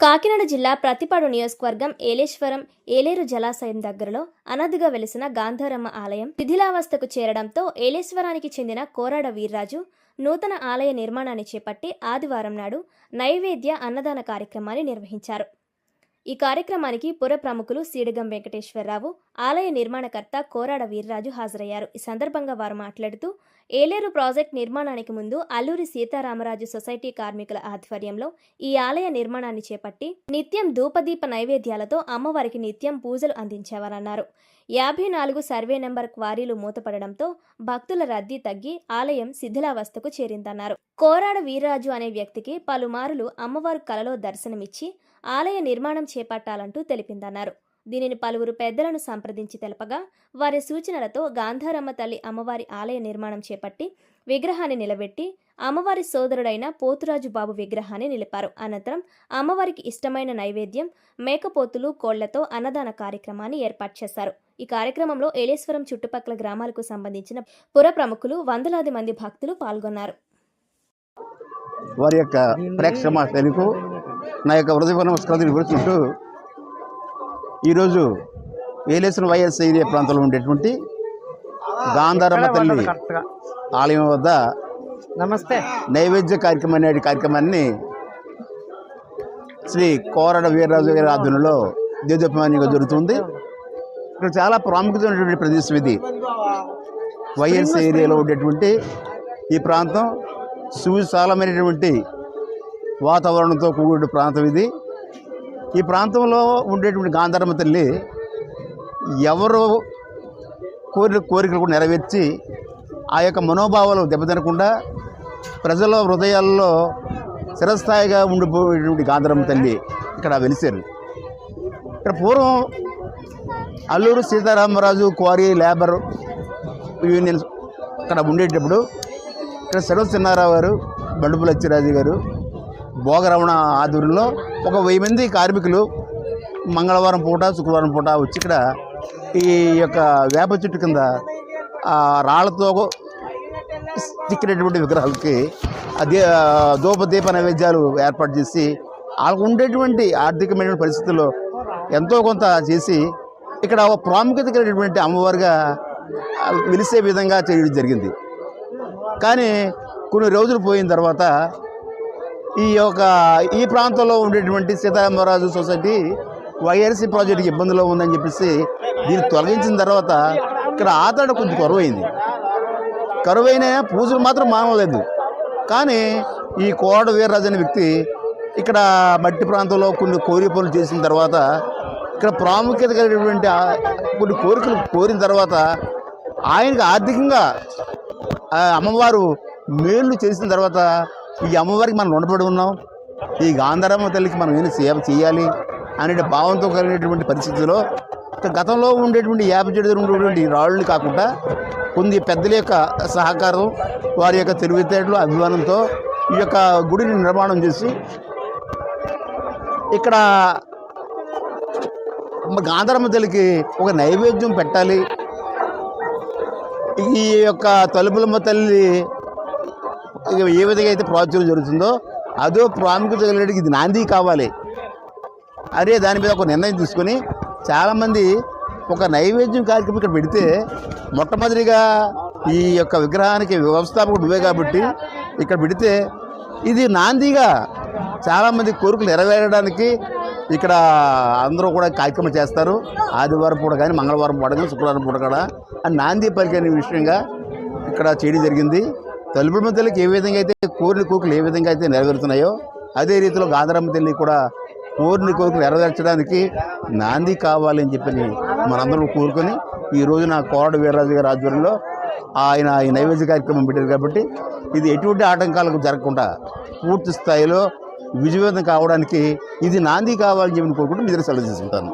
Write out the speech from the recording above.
కాకినాడ జిల్లా ప్రతిపాడు నియోజకవర్గం ఏలేశ్వరం ఏలేరు జలాశయం దగ్గరలో అనదుగా వెలిసిన గాంధారమ్మ ఆలయం శిథిలావస్థకు చేరడంతో ఏలేశ్వరానికి చెందిన కోరాడ వీర్రాజు నూతన ఆలయ నిర్మాణాన్ని చేపట్టి ఆదివారం నాడు నైవేద్య అన్నదాన కార్యక్రమాన్ని నిర్వహించారు. ఈ కార్యక్రమానికి పుర ప్రముఖులు సీడగం వెంకటేశ్వరరావు ఆలయ నిర్మాణకర్త కోరాడ వీర్రాజు హాజరయ్యారు. ఈ సందర్భంగా వారు మాట్లాడుతూ ఏలేరు ప్రాజెక్ట్ నిర్మాణానికి ముందు అల్లూరి సీతారామరాజు సొసైటీ కార్మికుల ఆధ్వర్యంలో ఈ ఆలయ నిర్మాణాన్ని చేపట్టి నిత్యం ధూపదీప నైవేద్యాలతో అమ్మవారికి నిత్యం పూజలు అందించేవారన్నారు. యాభై నాలుగు సర్వే నెంబర్ క్వారీలు మూతపడడంతో భక్తుల రద్దీ తగ్గి ఆలయం శిథిలావస్థకు చేరిందన్నారు. కోరాడ వీర్రాజు అనే వ్యక్తికి పలుమారులు అమ్మవారు కలలో దర్శనమిచ్చి ఆలయ నిర్మాణం చేపట్టాలంటూ తెలిపిందన్నారు. దీనిని పలువురు పెద్దలను సంప్రదించి తెలపగా వారి సూచనలతో గాంధారమ్మ తల్లి అమ్మవారి ఆలయ నిర్మాణం చేపట్టి విగ్రహాన్ని నిలబెట్టి అమ్మవారి సోదరుడైన పోతురాజు బాబు విగ్రహాన్ని నిలిపారు. అనంతరం అమ్మవారికి ఇష్టమైన నైవేద్యం మేకపోతులు కోళ్ళతో అన్నదాన కార్యక్రమాన్ని ఏర్పాటు చేశారు. ఈ కార్యక్రమంలో ఏలేశ్వరం చుట్టుపక్కల గ్రామాలకు సంబంధించిన పుర ప్రముఖులు వందలాది మంది భక్తులు పాల్గొన్నారు. వారి యొక్క తెలుగు నా యొక్క హృదయ నమస్కారాలు వివరిస్తుంటూ ఈరోజు ఏలేసిన వైఎస్ ఏరియా ప్రాంతంలో ఉండేటువంటి గాంధారమ్మ తల్లి ఆలయం వద్ద నమస్తే. నైవేద్య కార్యక్రమం అనే కార్యక్రమాన్ని శ్రీ కోరడ వీర్రాజు గారి ఆధ్వర్యంలో దేదోపమాన్యంగా జరుగుతుంది. ఇక్కడ చాలా ప్రాముఖ్యత ఉన్నటువంటి ప్రదేశం ఇది. వైఎస్ ఏరియాలో ఉండేటువంటి ఈ ప్రాంతం సువిశాలమైనటువంటి వాతావరణంతో కూడిన ప్రాంతం ఇది. ఈ ప్రాంతంలో ఉండేటువంటి గాంధారమ్మ తల్లి ఎవరు కోరిన కోరికలు కూడా నెరవేర్చి ఆ యొక్క మనోభావాలు దెబ్బతినకుండా ప్రజల హృదయాల్లో చిరస్థాయిగా ఉండిపోయేటువంటి గాంధారమ్మ తల్లి ఇక్కడ వెలిసారు ఇక్కడ పూర్వం Alluri Sitaramaraju quarry labour union ఇక్కడ ఉండేటప్పుడు ఇక్కడ సర్వ చిన్నారావు గారు బండుపుల అచ్చిరాజు గారు భోగరమణ ఆధ్వర్యంలో ఒక వెయ్యి మంది కార్మికులు మంగళవారం పూట శుక్రవారం పూట వచ్చి ఇక్కడ ఈ యొక్క వేప చెట్టు కింద రాళ్ళతో చిక్కినటువంటి విగ్రహాలకి అదే దూపదీప నైవేద్యాలు ఏర్పాటు చేసి వాళ్ళకు ఉండేటువంటి ఆర్థికమైన పరిస్థితుల్లో ఎంతో కొంత చేసి ఇక్కడ ఒక ప్రాముఖ్యత కలిగినటువంటి అమ్మవారిగా ఆ, వెలిసే విధంగా చేయడం జరిగింది. కానీ కొన్ని రోజులు పోయిన తర్వాత ఈ యొక్క ఈ ప్రాంతంలో ఉండేటువంటి సీతారామరాజు సొసైటీ వైఆర్సీ ప్రాజెక్టుకి ఇబ్బందులో ఉందని చెప్పేసి దీన్ని తొలగించిన తర్వాత ఇక్కడ ఆతడ కొంచెం కరువైంది. కరువైన పూజలు మాత్రం మానలేదు. కానీ ఈ కోడ వీర్రాజు అనే వ్యక్తి ఇక్కడ మట్టి ప్రాంతంలో కొన్ని కోరి పనులు చేసిన తర్వాత ఇక్కడ ప్రాముఖ్యత కలిగినటువంటి కొన్ని కోరికలు కోరిన తర్వాత ఆయనకు ఆర్థికంగా ఆ అమ్మవారు మేలు చేసిన తర్వాత ఈ అమ్మవారికి మనం రుణపడి ఉన్నాం. ఈ గాంధారమ్మ తల్లికి మనం ఏం సేవ చేయాలి అనే భావంతో కలిగినటువంటి పరిస్థితిలో గతంలో ఉండేటువంటి యాప చెడు ఉండేటువంటి రాళ్ళని కాకుండా కొన్ని పెద్దల యొక్క సహకారం వారి యొక్క తెలివితేటలు అభిమానంతో ఈ యొక్క గుడిని నిర్మాణం చేసి ఇక్కడ గాంధారమ్మ తల్లికి ఒక నైవేద్యం పెట్టాలి. ఈ యొక్క తలుపులమ్మ తల్లి ఏ విధంగా అయితే ప్రాచుర్యం జరుగుతుందో అదో ప్రాముఖ్యత కలిగేటికి ఇది నాంది కావాలి. అరే దాని మీద ఒక నిర్ణయం తీసుకొని చాలామంది ఒక నైవేద్యం కార్యక్రమం ఇక్కడ పెడితే మొట్టమొదటిగా ఈ యొక్క విగ్రహానికి వ్యవస్థాపకుడు నువ్వే కాబట్టి ఇక్కడ పెడితే ఇది నాందిగా చాలామంది కోరికలు నెరవేరడానికి ఇక్కడ అందరూ కూడా కార్యక్రమం చేస్తారు. ఆదివారం పూట కానీ మంగళవారం పూట కానీ శుక్రవారం పూట కూడా. అని నాంది పలికే విషయంగా ఇక్కడ చేయడం జరిగింది. తలుపు తల్లికి ఏ విధంగా అయితే కోరిన కోరికలు ఏ విధంగా అయితే నెరవేరుతున్నాయో అదే రీతిలో గాంధారమ్మ తల్లి కూడా కోరిన కోరికలు నెరవేర్చడానికి నాంది కావాలి అని చెప్పని మనందరం కోరుకొని ఈ రోజున కోరడు వీర్రాజు గారి ఆధ్వర్యంలో ఆయన ఈ నైవేద్య కార్యక్రమం పెట్టారు కాబట్టి ఇది ఎటువంటి ఆటంకాలకు జరగకుండా పూర్తి స్థాయిలో విజయవంతం కావడానికి ఇది నాంది కావాలని చెప్పి కోరుకుంటూ మీద సెలవు తీసుకుంటాను.